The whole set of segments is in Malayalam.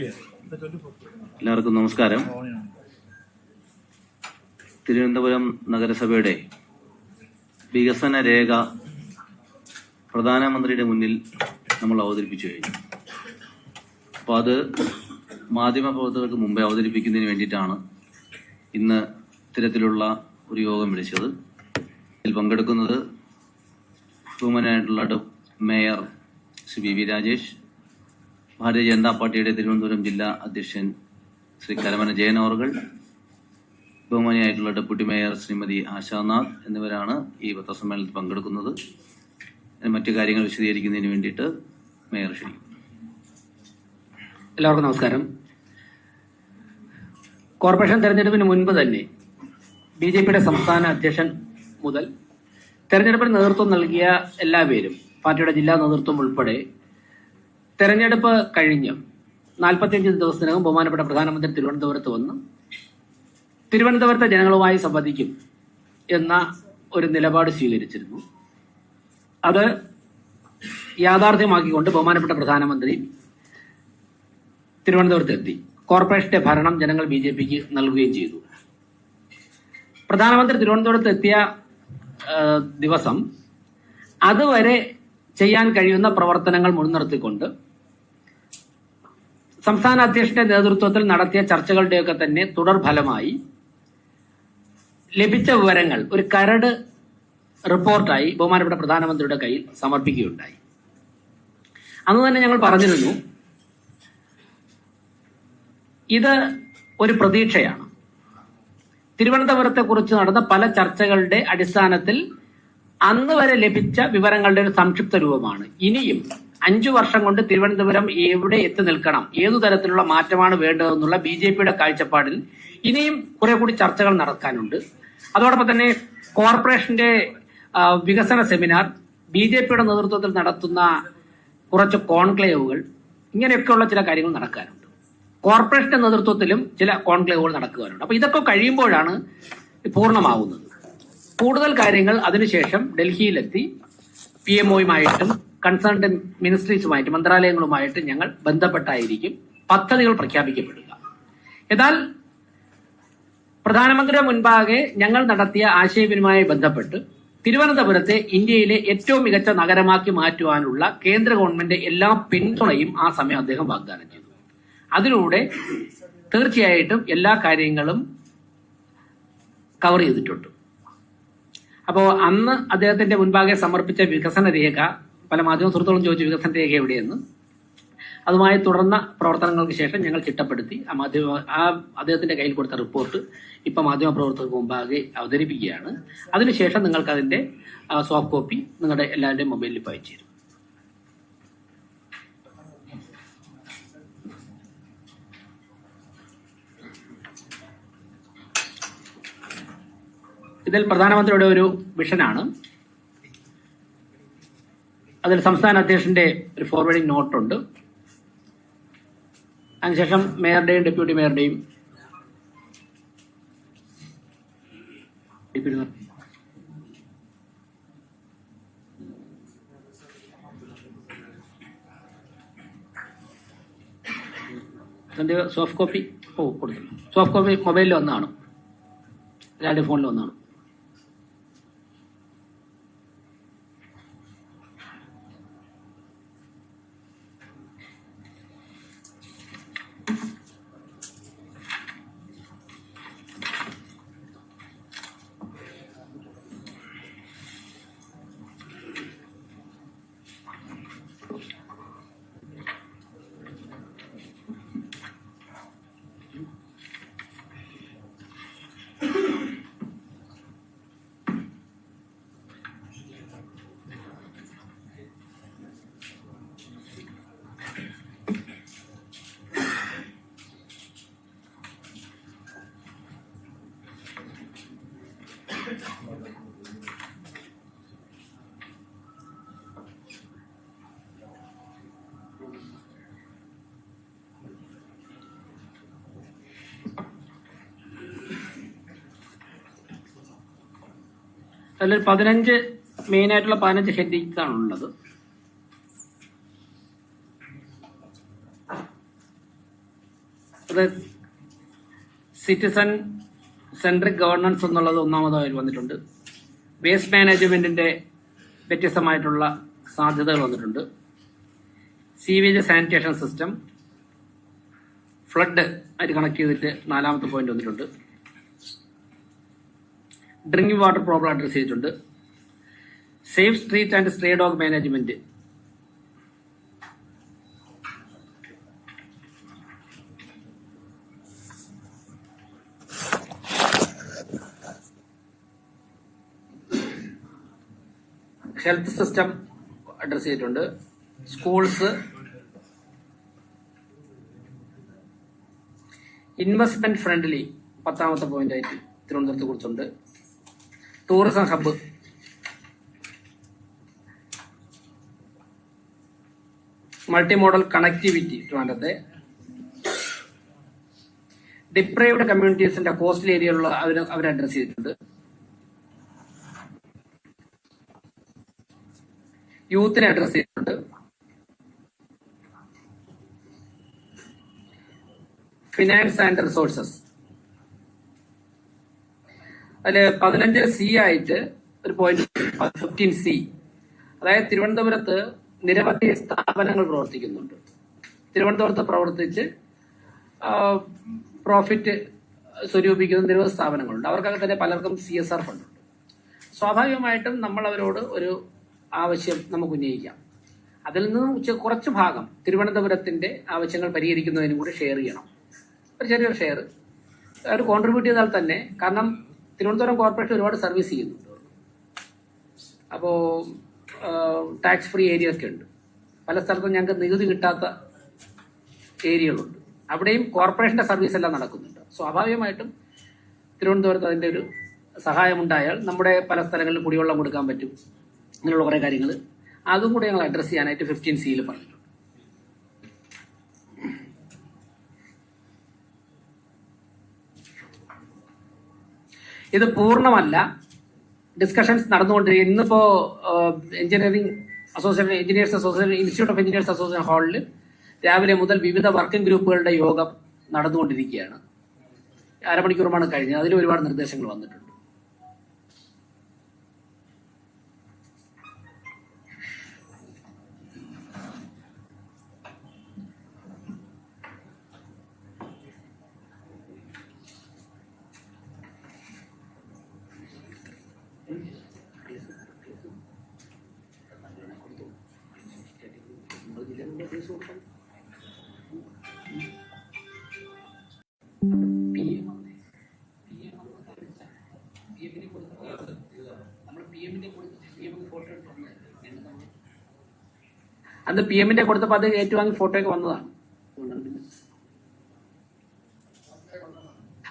എല്ലാവർക്കും നമസ്കാരം. തിരുവനന്തപുരം നഗരസഭയുടെ വികസന രേഖ പ്രധാനമന്ത്രിയുടെ മുന്നിൽ നമ്മൾ അവതരിപ്പിച്ചു കഴിഞ്ഞു. അപ്പോൾ അത് മാധ്യമ മാധ്യമപ്രവർത്തകർക്ക് മുമ്പേ അവതരിപ്പിക്കുന്നതിന് വേണ്ടിയിട്ടാണ് ഇന്ന് ഇത്തരത്തിലുള്ള ഒരു യോഗം വിളിച്ചത്. ഇതിൽ പങ്കെടുക്കുന്നത് ബഹുമാനായിട്ടുള്ള mayor Shri V V Rajesh Bharatiya Janata പാർട്ടിയുടെ തിരുവനന്തപുരം ജില്ലാ അധ്യക്ഷൻ ശ്രീ കരമന ജയൻ അവർകൾ ബഹുമാനിയായിട്ടുള്ള ഡെപ്യൂട്ടി മേയർ ശ്രീമതി ആശാനാഥ് എന്നിവരാണ് ഈ പത്രസമ്മേളനത്തിൽ പങ്കെടുക്കുന്നത്. മറ്റു കാര്യങ്ങൾ വിശദീകരിക്കുന്നതിന് വേണ്ടിയിട്ട് മേയർ ശ്രീ. എല്ലാവർക്കും നമസ്കാരം. കോർപ്പറേഷൻ തെരഞ്ഞെടുപ്പിന് മുൻപ് തന്നെ ബി ജെ പിയുടെ സംസ്ഥാന അധ്യക്ഷൻ മുതൽ തെരഞ്ഞെടുപ്പിന് നേതൃത്വം നൽകിയ എല്ലാ എല്ലാവരും പാർട്ടിയുടെ ജില്ലാ നേതൃത്വം ഉൾപ്പെടെ തെരഞ്ഞെടുപ്പ് കഴിഞ്ഞ് നാൽപ്പത്തിയഞ്ച് ദിവസത്തിനകം ബഹുമാനപ്പെട്ട പ്രധാനമന്ത്രി തിരുവനന്തപുരത്ത് വന്ന് തിരുവനന്തപുരത്തെ ജനങ്ങളുമായി സംവദിക്കും എന്ന ഒരു നിലപാട് സ്വീകരിച്ചിരുന്നു. അത് യാഥാർത്ഥ്യമാക്കിക്കൊണ്ട് ബഹുമാനപ്പെട്ട പ്രധാനമന്ത്രി തിരുവനന്തപുരത്ത് എത്തി. കോർപ്പറേഷന്റെ ഭരണം ജനങ്ങൾ ബി ജെ പിക്ക് നൽകുകയും ചെയ്തു. പ്രധാനമന്ത്രി തിരുവനന്തപുരത്ത് എത്തിയ ദിവസം അതുവരെ ചെയ്യാൻ കഴിയുന്ന പ്രവർത്തനങ്ങൾ മുൻനിർത്തിക്കൊണ്ട് സംസ്ഥാന അധ്യക്ഷന്റെ നേതൃത്വത്തിൽ നടത്തിയ ചർച്ചകളുടെയൊക്കെ തന്നെ തുടർഫലമായി ലഭിച്ച വിവരങ്ങൾ ഒരു കരട് റിപ്പോർട്ടായി ബഹുമാനപ്പെട്ട പ്രധാനമന്ത്രിയുടെ കയ്യിൽ സമർപ്പിക്കുകയുണ്ടായി. അന്ന് തന്നെ ഞങ്ങൾ പറഞ്ഞിരുന്നു ഇത് ഒരു പ്രതീക്ഷയാണ്. തിരുവനന്തപുരത്തെക്കുറിച്ച് നടന്ന പല ചർച്ചകളുടെ അടിസ്ഥാനത്തിൽ അന്ന് വരെ ലഭിച്ച വിവരങ്ങളുടെ ഒരു സംക്ഷിപ്ത രൂപമാണ്. ഇനിയും അഞ്ചു വർഷം കൊണ്ട് തിരുവനന്തപുരം എവിടെ എത്തി നിൽക്കണം? ഏതു തരത്തിലുള്ള മാറ്റമാണ് വേണ്ടതെന്നുള്ള ബി ജെ പിയുടെ കാഴ്ചപ്പാടിൽ ഇനിയും കുറെ കൂടി ചർച്ചകൾ നടക്കാനുണ്ട്. അതോടൊപ്പം തന്നെ കോർപ്പറേഷന്റെ വികസന സെമിനാർ ബി ജെ പിയുടെ നേതൃത്വത്തിൽ നടത്തുന്ന കുറച്ച് കോൺക്ലേവുകൾ ഇങ്ങനെയൊക്കെയുള്ള ചില കാര്യങ്ങൾ നടക്കാനുണ്ട്. കോർപ്പറേഷന്റെ നേതൃത്വത്തിലും ചില കോൺക്ലേവുകൾ നടക്കുവാനുണ്ട്. അപ്പൊ ഇതൊക്കെ കഴിയുമ്പോഴാണ് പൂർണമാവുന്നത്. കൂടുതൽ കാര്യങ്ങൾ അതിനുശേഷം ഡൽഹിയിലെത്തി പി എം ഒയുമായിട്ടും കൺസേൺഡ് മിനിസ്ട്രീസുമായിട്ട് മന്ത്രാലയങ്ങളുമായിട്ട് ഞങ്ങൾ ബന്ധപ്പെട്ടായിരിക്കും പദ്ധതികൾ പ്രഖ്യാപിക്കപ്പെടുക. എന്നാൽ പ്രധാനമന്ത്രിയുടെ മുൻപാകെ ഞങ്ങൾ നടത്തിയ ആശയവിനിമയവുമായി ബന്ധപ്പെട്ട് തിരുവനന്തപുരത്തെ ഇന്ത്യയിലെ ഏറ്റവും മികച്ച നഗരമാക്കി മാറ്റുവാനുള്ള കേന്ദ്ര ഗവൺമെന്റ് എല്ലാ പിന്തുണയും ആ സമയം അദ്ദേഹം വാഗ്ദാനം ചെയ്തു. അതിലൂടെ തീർച്ചയായിട്ടും എല്ലാ കാര്യങ്ങളും കവർ ചെയ്തിട്ടുണ്ട്. അപ്പോൾ അന്ന് അദ്ദേഹത്തിന്റെ മുൻപാകെ സമർപ്പിച്ച വികസന രേഖ പല മാധ്യമ സുഹൃത്തുക്കളും ചോദിച്ചു വികസന രേഖ എവിടെയെന്ന്. അതുമായി തുടർന്ന പ്രവർത്തനങ്ങൾക്ക് ശേഷം ഞങ്ങൾ ചിട്ടപ്പെടുത്തി ആ മാധ്യമ ആ അദ്ദേഹത്തിന്റെ കയ്യിൽ കൊടുത്ത റിപ്പോർട്ട് ഇപ്പൊ മാധ്യമ പ്രവർത്തകർക്ക് മുമ്പാകെ അവതരിപ്പിക്കുകയാണ്. അതിനുശേഷം നിങ്ങൾക്ക് അതിന്റെ സോഫ്റ്റ് കോപ്പി നിങ്ങളുടെ എല്ലാവരുടെയും മൊബൈലിൽ അയച്ചു തരും. ഇതിൽ പ്രധാനമന്ത്രിയുടെ ഒരു വിഷനാണ് അതിൽ സംസ്ഥാന അധ്യക്ഷന്റെ ഒരു ഫോർവേഡിംഗ് നോട്ടുണ്ട് അതിനുശേഷം മേയറുടെയും ഡെപ്യൂട്ടി മേയറുടെയും സോഫ്റ്റ് കോപ്പി ഓ കൊടുത്തു. സോഫ്റ്റ് കോപ്പി മൊബൈലിൽ വന്നാണ് എല്ലാവരുടെയും ഫോണിൽ വന്നതാണ്. അതിലൊരു പതിനഞ്ച് മെയിൻ ആയിട്ടുള്ള പതിനഞ്ച് ഹെഡിങ്സ് ഉള്ളത്. അത് സിറ്റിസൺ സെൻട്രിക് ഗവർണൻസ് എന്നുള്ളത് ഒന്നാമതായി വന്നിട്ടുണ്ട്. വേസ്റ്റ് മാനേജ്മെന്റിന്റെ വ്യത്യസ്തമായിട്ടുള്ള സാധ്യതകൾ വന്നിട്ടുണ്ട്. സീവേജ് സാനിറ്റേഷൻ സിസ്റ്റം ഫ്ലഡ് ആയിട്ട് കണക്ട് ചെയ്തിട്ട് നാലാമത്തെ പോയിന്റ് വന്നിട്ടുണ്ട്. ഡ്രിങ്കിങ് വാട്ടർ പ്രോബ്ലം അഡ്രസ് ചെയ്തിട്ടുണ്ട്. Safe street and stray dog management. Health system address ചെയ്തിട്ടുണ്ട്. സ്കൂൾസ് ഇൻവെസ്റ്റ്മെന്റ് ഫ്രണ്ട്ലി പത്താമത്തെ പോയിന്റ് ആയിട്ട് തിരുവനന്തപുരത്ത് കുറിച്ചുണ്ട് tourism hub multi model connectivity ട്രിവാൻഡത്തെ ഡിപ്രൈവ്ഡ് കമ്മ്യൂണിറ്റീസിന്റെ കോസ്റ്റൽ ഏരിയയിലുള്ള അവർ അവർ അഡ്രസ് ചെയ്തിട്ടുണ്ട്. യൂത്തിനെ അഡ്രസ് ചെയ്തിട്ടുണ്ട്. ഫിനാൻസ് ആൻഡ് റിസോഴ്സസ് അതിൽ പതിനഞ്ച് സി ആയിട്ട് ഒരു പോയിന്റ് ഫിഫ്റ്റീൻ സി അതായത് തിരുവനന്തപുരത്ത് നിരവധി സ്ഥാപനങ്ങൾ പ്രവർത്തിക്കുന്നുണ്ട്. തിരുവനന്തപുരത്ത് പ്രവർത്തിച്ച് പ്രോഫിറ്റ് സ്വരൂപിക്കുന്ന നിരവധി സ്ഥാപനങ്ങളുണ്ട്. അവർക്കൊക്കെ തന്നെ പലർക്കും സി എസ് ആർ ഫണ്ടുണ്ട് സ്വാഭാവികമായിട്ടും നമ്മൾ അവരോട് ഒരു ആവശ്യം നമുക്ക് ഉന്നയിക്കാം. അതിൽ നിന്നും കുറച്ച് ഭാഗം തിരുവനന്തപുരത്തിന്റെ ആവശ്യങ്ങൾ പരിഹരിക്കുന്നതിനും കൂടി ഷെയർ ചെയ്യണം. ഒരു ചെറിയൊരു ഷെയർ അവർ കോൺട്രിബ്യൂട്ട് ചെയ്താൽ തന്നെ കാരണം തിരുവനന്തപുരം കോർപ്പറേഷൻ ഒരുപാട് സർവീസ് ചെയ്യുന്നുണ്ട് അപ്പോ ടാക്സ് ഫ്രീ ഏരിയ ഒക്കെ ഉണ്ട്. പല സ്ഥലത്തും ഞങ്ങൾക്ക് നികുതി കിട്ടാത്ത ഏരിയകളുണ്ട്. അവിടെയും കോർപ്പറേഷന്റെ സർവീസ് എല്ലാം നടക്കുന്നുണ്ട്. സ്വാഭാവികമായിട്ടും തിരുവനന്തപുരത്ത് അതിന്റെ ഒരു സഹായമുണ്ടായാൽ നമ്മുടെ പല സ്ഥലങ്ങളിലും കുടിവെള്ളം കൊടുക്കാൻ പറ്റും. അങ്ങനെയുള്ള കുറേ കാര്യങ്ങൾ അതും കൂടെ ഞങ്ങൾ അഡ്രസ്സ് ചെയ്യാനായിട്ട് ഫിഫ്റ്റീൻ സിയിൽ പറഞ്ഞിട്ടുണ്ട് ഇത് പൂർണമല്ല. ഡിസ്കഷൻസ് നടന്നുകൊണ്ടിരിക്കുക ഇന്നിപ്പോ engineering association engineers association institute of engineers association ഹാളിൽ രാവിലെ മുതൽ വിവിധ വർക്കിംഗ് ഗ്രൂപ്പുകളുടെ യോഗം നടന്നുകൊണ്ടിരിക്കുകയാണ്. അരമണിക്കൂറുമാണ് കഴിഞ്ഞത്. അതിൽ ഒരുപാട് നിർദ്ദേശങ്ങൾ വന്നിട്ടുണ്ട്. അന്ന് പി എമ്മിന്റെ കൊടുത്തപ്പോൾ അത് ഏറ്റുവാങ്ങി ഫോട്ടോ ഒക്കെ വന്നതാണ്.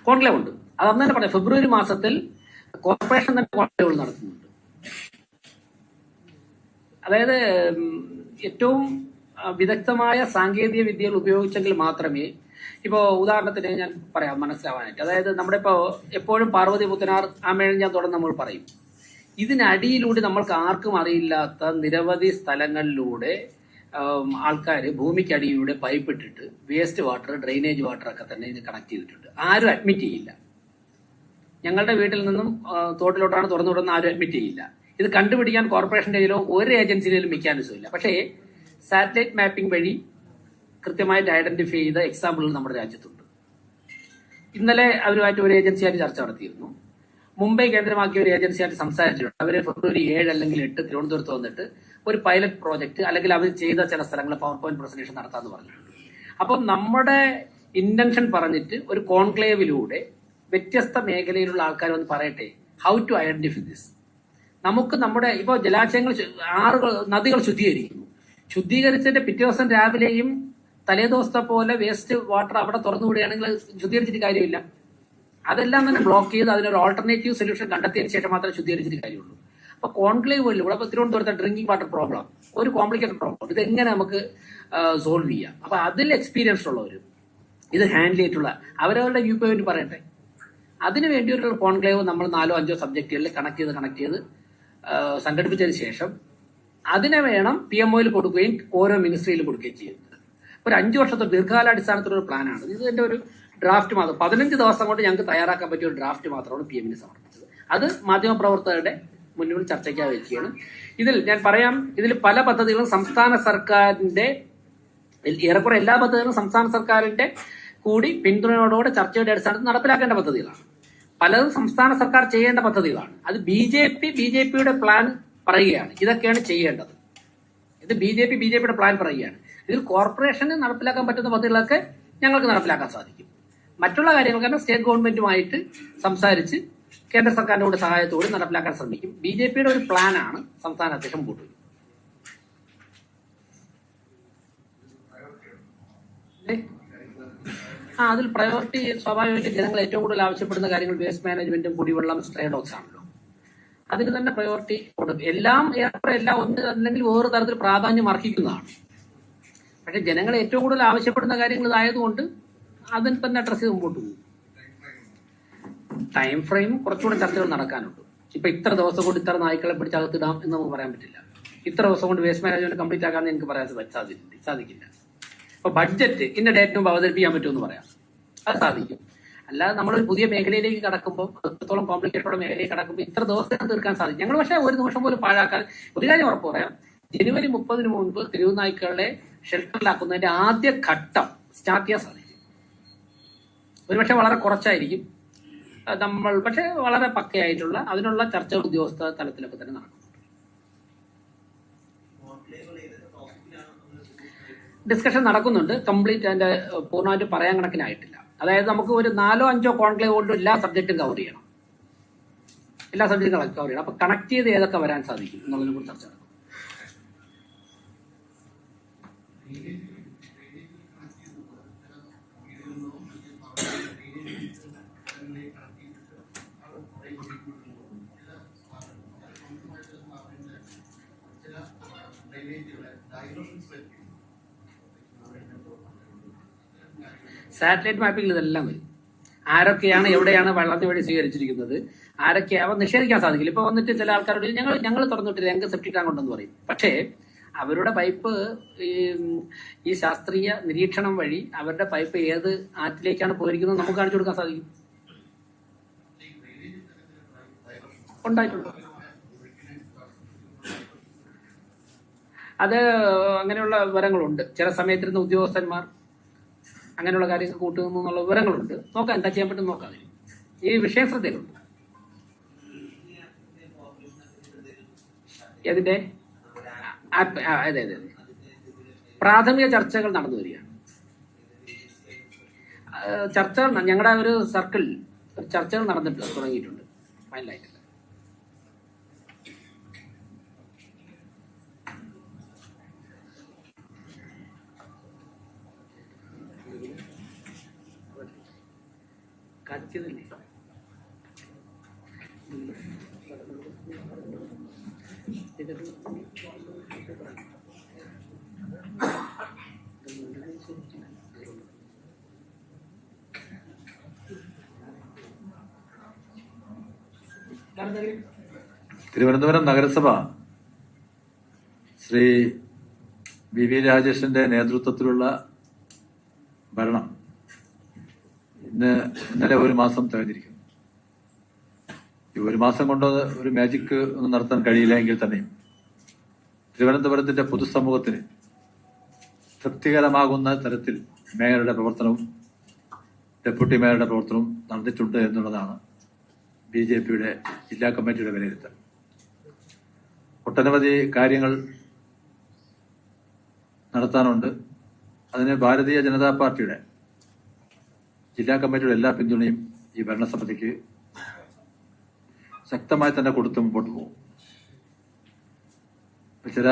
കോൺക്ലേവ് ഉണ്ട്. അത് അന്ന് തന്നെ പറയാം ഫെബ്രുവരി മാസത്തിൽ കോർപ്പറേഷൻ തന്നെ കോൺക്ലേവ് നടത്തുന്നുണ്ട്. അതായത് ഏറ്റവും വിദഗ്ധമായ സാങ്കേതിക വിദ്യകൾ ഉപയോഗിച്ചെങ്കിൽ മാത്രമേ ഇപ്പോ ഉദാഹരണത്തിന് ഞാൻ പറയാം മനസ്സിലാവാനായിട്ട്. അതായത് നമ്മുടെ ഇപ്പോ എപ്പോഴും പാർവതി പുത്തനാർ ആമേഴഞ്ഞാൻ തുടർന്ന് നമ്മൾ പറയും. ഇതിനടിയിലൂടെ നമ്മൾക്ക് ആർക്കും അറിയില്ലാത്ത നിരവധി സ്ഥലങ്ങളിലൂടെ ആൾക്കാർ ഭൂമിക്കടിയിലൂടെ പൈപ്പ് ഇട്ടിട്ട് വേസ്റ്റ് വാട്ടർ ഡ്രെയിനേജ് വാട്ടർ ഒക്കെ തന്നെ ഇത് കണക്ട് ചെയ്തിട്ടുണ്ട്. ആരും അഡ്മിറ്റ് ചെയ്യില്ല. ഞങ്ങളുടെ വീട്ടിൽ നിന്നും തോട്ടിലോട്ടാണ് തുറന്നു വിടുന്ന ആരും അഡ്മിറ്റ് ചെയ്യില്ല. ഇത് കണ്ടുപിടിക്കാൻ കോർപ്പറേഷന്റെ ഒരു ഏജൻസിയിലും മെക്കാനിസം ഇല്ല. പക്ഷേ സാറ്റലൈറ്റ് മാപ്പിംഗ് വഴി കൃത്യമായിട്ട് ഐഡന്റിഫൈ ചെയ്ത എക്സാമ്പിളുകൾ നമ്മുടെ രാജ്യത്തുണ്ട്. ഇന്നലെ അവരുമായിട്ട് ഒരു ഏജൻസിയായിട്ട് ചർച്ച നടത്തിയിരുന്നു. മുംബൈ കേന്ദ്രമാക്കിയ ഒരു ഏജൻസിയായിട്ട് സംസാരിച്ചിട്ടുണ്ട്. അവർ ഫെബ്രുവരി ഏഴ് അല്ലെങ്കിൽ എട്ട് തിരുവനന്തപുരത്ത് വന്നിട്ട് ഒരു പൈലറ്റ് പ്രോജക്റ്റ് അല്ലെങ്കിൽ അവർ ചെയ്ത ചില സ്ഥലങ്ങൾ പവർ പോയിന്റ് പ്രസന്റേഷൻ നടത്താമെന്ന് പറഞ്ഞിട്ടുണ്ട് അപ്പം നമ്മുടെ ഇന്റൻഷൻ പറഞ്ഞിട്ട് ഒരു കോൺക്ലേവിലൂടെ വ്യത്യസ്ത മേഖലയിലുള്ള ആൾക്കാർ വന്ന് പറയട്ടെ ഹൗ ടു ഐഡന്റിഫൈ ദിസ് നമുക്ക് നമ്മുടെ ഇപ്പോൾ ജലാശയങ്ങൾ ആറുകൾ നദികൾ ശുദ്ധീകരിക്കുന്നു. ശുദ്ധീകരിച്ചതിന്റെ പിറ്റേ ദിവസം രാവിലെയും തലേദിവസത്തെ പോലെ വേസ്റ്റ് വാട്ടർ അവിടെ തുറന്നു വിടുകയാണെങ്കിൽ ശുദ്ധീകരിച്ചിട്ട് കാര്യമില്ല. അതെല്ലാം തന്നെ ബ്ലോക്ക് ചെയ്ത് അതിനൊരു ഓൾട്ടർനേറ്റീവ് സൊല്യൂഷൻ കണ്ടെത്തിയതിന് ശേഷം മാത്രമേ ശുദ്ധീകരിച്ചിട്ട് കാര്യമുള്ളൂ. അപ്പൊ കോൺക്ലേവ് വേൾഡ് ഇവിടെ തിരുവനന്തപുരത്തെ ഡ്രിങ്കിങ് വാട്ടർ പ്രോബ്ലം ഒരു കോംപ്ലിക്കേറ്റഡ് പ്രോബ്ലം ഇത് എങ്ങനെ നമുക്ക് സോൾവ് ചെയ്യാം? അപ്പൊ അതിൽ എക്സ്പീരിയൻസ് ഉള്ളവർ ഇത് ഹാൻഡിൽ ചെയ്തിട്ടുള്ള അവരവരുടെ വ്യൂ പോയിന്റ് പറയട്ടെ. അതിനു വേണ്ടിയിട്ടുള്ള കോൺക്ലേവ് നമ്മൾ നാലോ അഞ്ചോ സബ്ജക്റ്റുകളിൽ കണക്ട് ചെയ്ത് കണക്ട് ചെയ്ത് സംഘടിപ്പിച്ചതിന് ശേഷം അതിനെ വേണം പി എം ഒയിൽ കൊടുക്കുകയും ഓരോ മിനിസ്ട്രിയിൽ കൊടുക്കുകയും ചെയ്യുന്നത്. ഒരു അഞ്ചു വർഷത്തെ ദീർഘകാലാടിസ്ഥാനത്തിലുള്ള പ്ലാനാണ്. ഇത് ഇതിന്റെ ഒരു ഡ്രാഫ്റ്റ് മാത്രം. പതിനഞ്ച് ദിവസം കൊണ്ട് ഞങ്ങൾക്ക് തയ്യാറാക്കാൻ പറ്റിയ ഒരു ഡ്രാഫ്റ്റ് മാത്രമാണ് പി എമ്മിന് സമർപ്പിച്ചത്. അത് മാധ്യമപ്രവർത്തകരുടെ മുന്നിൽ ചർച്ചയ്ക്കായി വയ്ക്കുകയാണ്. ഇതിൽ ഞാൻ പറയാം ഇതിൽ പല പദ്ധതികളും സംസ്ഥാന സർക്കാരിന്റെ ഏറെക്കുറെ എല്ലാ പദ്ധതികളും സംസ്ഥാന സർക്കാരിന്റെ കൂടി പിന്തുണയോടുകൂടെ ചർച്ചയുടെ അടിസ്ഥാനത്തിൽ നടപ്പിലാക്കേണ്ട പദ്ധതികളാണ്. പലതും സംസ്ഥാന സർക്കാർ ചെയ്യേണ്ട പദ്ധതികളാണ്. അത് B J P B J പിയുടെ പ്ലാൻ പറയുകയാണ്. ഇതൊക്കെയാണ് ചെയ്യേണ്ടത്. ഇത് B J P B J പിയുടെ പ്ലാൻ പറയുകയാണ്. ഇതിൽ കോർപ്പറേഷന് നടപ്പിലാക്കാൻ പറ്റുന്ന പദ്ധതികളൊക്കെ ഞങ്ങൾക്ക് നടപ്പിലാക്കാൻ സാധിക്കും. മറ്റുള്ള കാര്യങ്ങൾ കാരണം സ്റ്റേറ്റ് ഗവൺമെന്റുമായിട്ട് സംസാരിച്ച് കേന്ദ്ര സർക്കാരിന്റെ കൂടെ സഹായത്തോടെ നടപ്പിലാക്കാൻ ശ്രമിക്കും. ബി ജെ പിയുടെ ഒരു പ്ലാനാണ് സംസ്ഥാന അധ്യക്ഷൻ മുമ്പോട്ട്. ആ അതിൽ പ്രയോറിറ്റി സ്വാഭാവികമായിട്ട് ജനങ്ങൾ ഏറ്റവും കൂടുതൽ ആവശ്യപ്പെടുന്ന കാര്യങ്ങൾ വേസ്റ്റ് മാനേജ്മെന്റും കുടിവെള്ളം സ്ട്രേഡോക്സ് ആണല്ലോ. അതിന് തന്നെ പ്രയോറിറ്റി കൊടുക്കും. എല്ലാം ഏറെ എല്ലാം ഒന്ന് അല്ലെങ്കിൽ വേറൊരു തരത്തിൽ പ്രാധാന്യം അർഹിക്കുന്നതാണ്. പക്ഷെ ജനങ്ങൾ ഏറ്റവും കൂടുതൽ ആവശ്യപ്പെടുന്ന കാര്യങ്ങൾ ഇതായതുകൊണ്ട് അതിൽ തന്നെ അഡ്രസ് ചെയ്ത് മുമ്പോട്ട് പോകും. ടൈം ഫ്രെയിം കുറച്ചുകൂടെ ചർച്ചകൾ നടക്കാനുണ്ട്. ഇപ്പൊ ഇത്ര ദിവസം കൊണ്ട് ഇത്ര നായ്ക്കളെ പിടിച്ച് അകത്തിടാം എന്ന് നമുക്ക് പറയാൻ പറ്റില്ല. ഇത്ര ദിവസം കൊണ്ട് വേസ്റ്റ് മാനേജ്മെന്റ് കംപ്ലീറ്റ് ആക്കാമെന്ന് എനിക്ക് പറയാൻ സാധിച്ചിട്ടുണ്ട് സാധിക്കില്ല. അപ്പൊ ബഡ്ജറ്റ് ഇന്ന ഡേറ്റ് മുമ്പ് അവതരിപ്പിക്കാൻ പറ്റുമെന്ന് പറയാം. അത് സാധിക്കും. അല്ലാതെ നമ്മളൊരു പുതിയ മേഖലയിലേക്ക് കടക്കുമ്പോൾ അത്രത്തോളം കോംപ്ലിക്കേറ്റഡ് മേഖലയിലേക്ക് കടക്കുമ്പോൾ ഇത്ര ദിവസം തീർക്കാൻ സാധിക്കും. ഞങ്ങൾ പക്ഷേ ഒരു നിമിഷം പോലും പാഴാക്കാൻ ഒരു കാര്യം ഉറപ്പ് പറയാം. ജനുവരി മുപ്പതിന് മുൻപ് തെരുവുനായ്ക്കളെ ഷെൽട്ടറിലാക്കുന്നതിന്റെ ആദ്യ ഘട്ടം സ്റ്റാർട്ട് ചെയ്യാൻ സാധിക്കും ഒരുപക്ഷെ വളരെ കുറച്ചായിരിക്കും. നമ്മൾ പക്ഷെ വളരെ പക്കയായിട്ടുള്ള അതിനുള്ള ചർച്ച ഉദ്യോഗസ്ഥ തലത്തിലൊക്കെ തന്നെ നടക്കും. ഡിസ്കഷൻ നടക്കുന്നുണ്ട്. കംപ്ലീറ്റ് അതിന്റെ പൂർണമായിട്ട് പറയാൻ കണക്കിനായിട്ടില്ല. അതായത് നമുക്ക് ഒരു നാലോ അഞ്ചോ കോൺക്ലേവ് കൊണ്ട് എല്ലാ സബ്ജക്റ്റും കവർ ചെയ്യണം. എല്ലാ സബ്ജക്റ്റും കവർ ചെയ്യണം. അപ്പൊ കണക്ട് ചെയ്ത് ഏതൊക്കെ വരാൻ സാധിക്കും എന്നുള്ളതിനെ കുറിച്ച് ചർച്ച സാറ്റലൈറ്റ് മാപ്പിംഗിൽ ഇതെല്ലാം വരും. ആരൊക്കെയാണ് എവിടെയാണ് വെള്ളത്തിന് വേണ്ടി സ്വീകരിച്ചിരിക്കുന്നത്? ആരൊക്കെയാവാൻ നിഷേധിക്കാൻ സാധിക്കില്ല. ഇപ്പൊ വന്നിട്ട് ചില ആൾക്കാരോട് ഞങ്ങൾ ഞങ്ങൾ തുറന്നിട്ടില്ല ഞങ്ങൾക്ക് സെപ്റ്റിക് ടാങ്ക് ഉണ്ടെന്ന് പറയും. പക്ഷേ അവരുടെ പൈപ്പ് ഈ ശാസ്ത്രീയ നിരീക്ഷണം വഴി അവരുടെ പൈപ്പ് ഏത് ആറ്റിലേക്കാണ് പോയിരിക്കുന്നത് നമുക്ക് കാണിച്ചു കൊടുക്കാൻ സാധിക്കും. അത് അങ്ങനെയുള്ള വിവരങ്ങളുണ്ട്. ചില സമയത്തിരുന്ന ഉദ്യോഗസ്ഥന്മാർ അങ്ങനെയുള്ള കാര്യങ്ങൾ കൂട്ടുന്നു എന്നുള്ള വിവരങ്ങളുണ്ട്. നോക്കാം എന്താ ചെയ്യാൻ പറ്റും നോക്കാം. ഈ വിഷയം ശ്രദ്ധയിലുണ്ട്. ഏതിന്റെ അതെ അതെ പ്രാഥമിക ചർച്ചകൾ നടന്നു വരികയാണ്. ചർച്ച ഞങ്ങളുടെ ഒരു സർക്കിൾ ചർച്ചകൾ നടന്നിട്ട് തുടങ്ങിയിട്ടുണ്ട്. ഫൈനലായിട്ടില്ല. കാച്ചിയതല്ലേ തിരുവനന്തപുരം നഗരസഭ ശ്രീ വി വി രാജേഷിന്റെ നേതൃത്വത്തിലുള്ള ഭരണം ഇന്ന് ഇന്നലെ ഒരു മാസം തികഞ്ഞിരിക്കുന്നു. ഒരു മാസം കൊണ്ട് ഒരു മാജിക് ഒന്നും നടത്താൻ കഴിയില്ല എങ്കിൽ തന്നെയും തിരുവനന്തപുരത്തിന്റെ പൊതുസമൂഹത്തിന് തൃപ്തികരമാകുന്ന തരത്തിൽ മേയറുടെ പ്രവർത്തനവും ഡെപ്യൂട്ടി മേയറുടെ പ്രവർത്തനവും നടന്നിട്ടുണ്ട് എന്നുള്ളതാണ് ബി ജെ പിയുടെ ജില്ലാ കമ്മിറ്റിയുടെ വിലയിരുത്തൽ. ഒട്ടനവധി കാര്യങ്ങൾ നടത്താനുണ്ട്. അതിന് ഭാരതീയ ജനതാ പാർട്ടിയുടെ ജില്ലാ കമ്മിറ്റിയുടെ എല്ലാ പിന്തുണയും ഈ ഭരണസമിതിക്ക് ശക്തമായി തന്നെ കൊടുത്ത് മുമ്പോട്ട് പോകും. ചില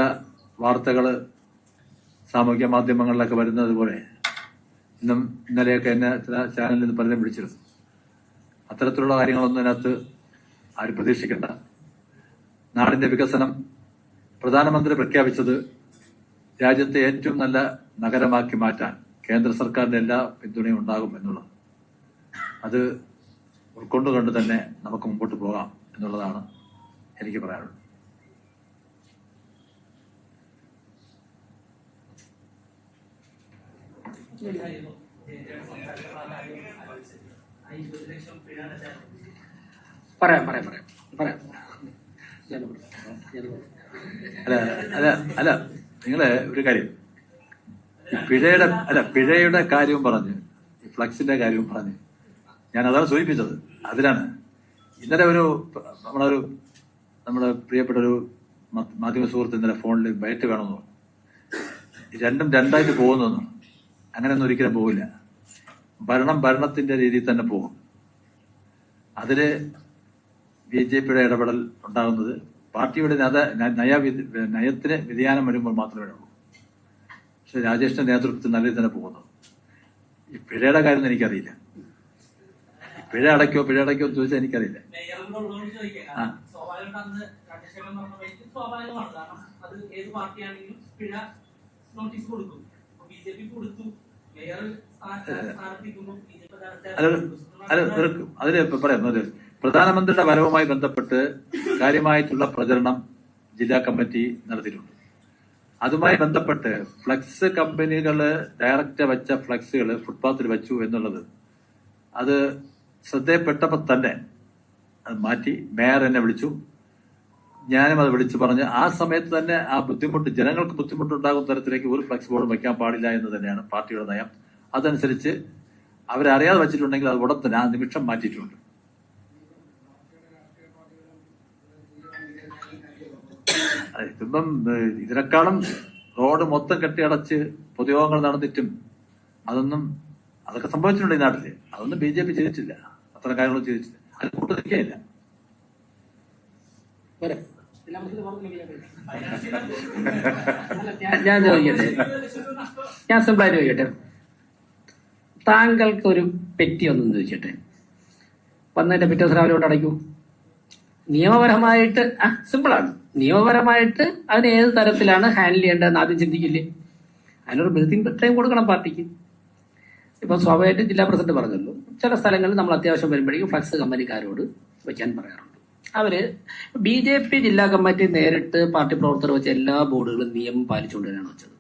വാർത്തകൾ സാമൂഹ്യ മാധ്യമങ്ങളിലൊക്കെ വരുന്നത് പോലെ ഇന്നും ഇന്നലെയൊക്കെ എന്നെ ചില ചാനലിൽ നിന്ന് പലരും വിളിച്ചിരുന്നു. അത്തരത്തിലുള്ള കാര്യങ്ങളൊന്നും അതിനകത്ത് ആരും പ്രതീക്ഷിക്കേണ്ട. നാടിന്റെ വികസനം പ്രധാനമന്ത്രി പ്രഖ്യാപിച്ചത് രാജ്യത്തെ ഏറ്റവും നല്ല നഗരമാക്കി മാറ്റാൻ കേന്ദ്ര സർക്കാരിന്റെ എല്ലാ പിന്തുണയും ഉണ്ടാകും എന്നുള്ളത് അത് ഉൾക്കൊണ്ടുകൊണ്ട് തന്നെ നമുക്ക് മുമ്പോട്ട് പോകാം. എന്നുള്ളതാണ് എനിക്ക് പറയാനുള്ളത്. പറയാം പറയാം പറയാം പറയാം. അല്ല അല്ല അല്ല നിങ്ങൾ ഒരു കാര്യം. പിഴയുടെ അല്ല പിഴയുടെ കാര്യവും പറഞ്ഞ് ഫ്ലക്സിന്റെ കാര്യവും പറഞ്ഞ് ഞാൻ അതാണ് സൂചിപ്പിച്ചത്. അതിലാണ് ഇന്നലെ ഒരു നമ്മളൊരു നമ്മുടെ പ്രിയപ്പെട്ട ഒരു മാധ്യമ സുഹൃത്ത് ഇന്നലെ ഫോണിൽ ബയറ്റ് വേണമെന്ന് പറഞ്ഞു. രണ്ടും രണ്ടായിട്ട് പോകുന്നു അങ്ങനെയൊന്നും ഒരിക്കലും പോകില്ല ഭരണം ഭരണത്തിന്റെ രീതിയിൽ തന്നെ പോകും. അതിൽ ബി ജെ പിയുടെ ഇടപെടൽ ഉണ്ടാകുന്നത് പാർട്ടിയുടെ നത നയ നയത്തിന് വ്യതിയാനം വരുമ്പോൾ മാത്രമേ ഉള്ളൂ. പക്ഷെ രാജേഷിന്റെ നേതൃത്വത്തിൽ നല്ല രീതിയിൽ തന്നെ പോകുന്നു. ഈ പിഴയുടെ കാര്യം എനിക്കറിയില്ല. പിഴ അടയ്ക്കോ പിഴ അടയ്ക്കോ എന്ന് ചോദിച്ചാൽ എനിക്കറിയില്ല. ആ. സ്വാഭാവികമായിട്ടും അന്ന് രാജശേഖരൻ പറഞ്ഞ വഴിക്ക് സ്വാഭാവികമാണ്. കാരണം അത് ഏത് പാർട്ടിയാണെങ്കിലും പിഴ നോട്ടീസ് കൊടുക്കും. ബി കൊടുത്തു. മേയർ സ്ഥാനത്തിരിക്കുമ്പോൾ ബി ജെ അത് അത് നിർക്ക്- അതിന് ഇപ്പൊ പറയാം പ്രധാനമന്ത്രിയുടെ വരവുമായി ബന്ധപ്പെട്ട് കാര്യമായിട്ടുള്ള പ്രചരണം ജില്ലാ കമ്മിറ്റി നടത്തിയിട്ടുണ്ട്. അതുമായി ബന്ധപ്പെട്ട് ഫ്ലക്സ് കമ്പനികൾ ഡയറക്റ്റ് വെച്ച ഫ്ലക്സുകൾ ഫുട്പാത്തിൽ വെച്ചു എന്നുള്ളത് അത് ശ്രദ്ധയിൽപ്പെട്ടപ്പോൾ തന്നെ അത് മാറ്റി മേയർ എന്നെ വിളിച്ചു. ഞാനും അത് വിളിച്ചു പറഞ്ഞ് ആ സമയത്ത് തന്നെ ആ ബുദ്ധിമുട്ട് ജനങ്ങൾക്ക് ബുദ്ധിമുട്ടുണ്ടാകുന്ന തരത്തിലേക്ക് ഒരു ഫ്ലക്സ് ബോർഡ് വയ്ക്കാൻ പാടില്ല എന്ന് തന്നെയാണ് പാർട്ടിയുടെ നയം. അതനുസരിച്ച് അവരറിയാതെ വെച്ചിട്ടുണ്ടെങ്കിൽ അത് ഉടൻ തന്നെ ആ നിമിഷം മാറ്റിയിട്ടുണ്ട്. ഇപ്പം ഇതിനേക്കാളും റോഡ് മൊത്തം കെട്ടിയടച്ച് പൊതുയോഗങ്ങൾ നടന്നിട്ടും അതൊന്നും അതൊക്കെ സംഭവിച്ചിട്ടുണ്ട് ഈ നാട്ടിൽ. അതൊന്നും ബി ജെ പി ചെയ്തിട്ടില്ല. അത്തരം കാര്യങ്ങൾ ചെയ്തിട്ടില്ല അത് പറഞ്ഞില്ലെങ്കിൽ ഞാൻ ചോദിക്കട്ടെ. ഞാൻ സിമ്പിളായിട്ട് ചോദിക്കട്ടെ. താങ്കൾക്ക് ഒരു പെറ്റി ഒന്നും ചോദിക്കട്ടെ വന്നതിന്റെ പിറ്റേ ദിവസം രാവിലെ അടയ്ക്കൂ. നിയമപരമായിട്ട് ആ സിമ്പിളാണ് നിയമപരമായിട്ട് അതിന് ഏത് തരത്തിലാണ് ഹാൻഡിൽ ചെയ്യേണ്ടതെന്ന് ആദ്യം ചിന്തിക്കില്ലേ? അതിനൊരു ബ്രീത്തിങ് ടൈം കൊടുക്കണം പാർട്ടിക്ക്. ഇപ്പൊ സ്വാഭാവികമായിട്ടും ജില്ലാ പ്രസിഡന്റ് പറഞ്ഞല്ലോ ചില സ്ഥലങ്ങളിൽ നമ്മൾ അത്യാവശ്യം വരുമ്പോഴേക്കും ഫ്ലക്സ് കമ്പനിക്കാരോട് വയ്ക്കാൻ പറയാറുണ്ട്. അവർ ബി ജെ പി ജില്ലാ കമ്മിറ്റി നേരിട്ട് പാർട്ടി പ്രവർത്തകർ വെച്ച എല്ലാ ബോർഡുകളും നിയമം പാലിച്ചുകൊണ്ട് തന്നെയാണ് വെച്ചത്.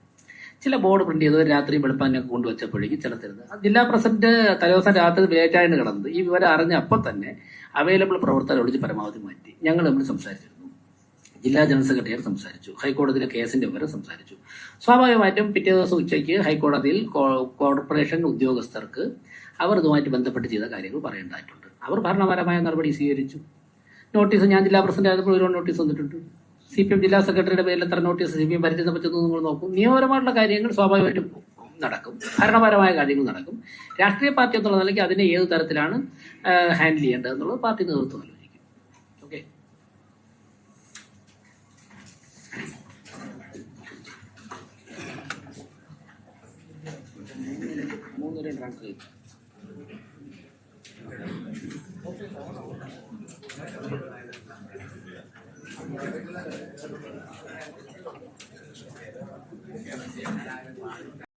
ചില ബോർഡ് പ്രിന്റ് ചെയ്തത് രാത്രി വെളുപ്പാനൊക്കെ കൊണ്ടുവച്ചപ്പോഴേക്കും ചില തരുന്നത് ജില്ലാ പ്രസിഡന്റ് തലേദിവസം രാത്രി ലേറ്റായിട്ട് കിടന്നത് ഈ വിവരം അറിഞ്ഞ അപ്പോൾ തന്നെ അവൈലബിൾ പ്രവർത്തകരെ വിളിച്ച് പരമാവധി മാറ്റി. ഞങ്ങൾ നമ്മൾ സംസാരിച്ചിരുന്നു. ജില്ലാ ജനറൽ സെക്രട്ടറി സംസാരിച്ചു. ഹൈക്കോടതിയിലെ കേസിന്റെ വിവരം സംസാരിച്ചു. സ്വാഭാവികമായിട്ടും പിറ്റേ ദിവസം ഉച്ചയ്ക്ക് ഹൈക്കോടതിയിൽ കോർപ്പറേഷൻ ഉദ്യോഗസ്ഥർക്ക് അവർ ഇതുമായിട്ട് ബന്ധപ്പെട്ട് ചെയ്ത കാര്യങ്ങൾ പറയേണ്ടതായിട്ടുണ്ട്. അവർ ഭരണപരമായ നടപടി സ്വീകരിച്ചു. നോട്ടീസ് ഞാൻ ജില്ലാ പ്രസിഡന്റ് ആയപ്പോൾ ഒരു നോട്ടീസ് വന്നിട്ടുണ്ട്. സി പി എം ജില്ലാ സെക്രട്ടറിയുടെ പേരിൽ എത്ര നോട്ടീസ് സി പി എം പരിചയം പറ്റുന്നു നിങ്ങൾ നോക്കും. നിയമപരമായിട്ടുള്ള കാര്യങ്ങൾ സ്വാഭാവികമായിട്ടും നടക്കും. ഭരണപരമായ കാര്യങ്ങൾ നടക്കും. രാഷ്ട്രീയ പാർട്ടി എന്നുള്ള നിലയ്ക്ക് അതിനെ ഏത് തരത്തിലാണ് ഹാൻഡിൽ ചെയ്യേണ്ടത് എന്നുള്ളത് പാർട്ടി നേതൃത്വം ആലോചിക്കും. ഓക്കെ แก่แก่กันแล้ว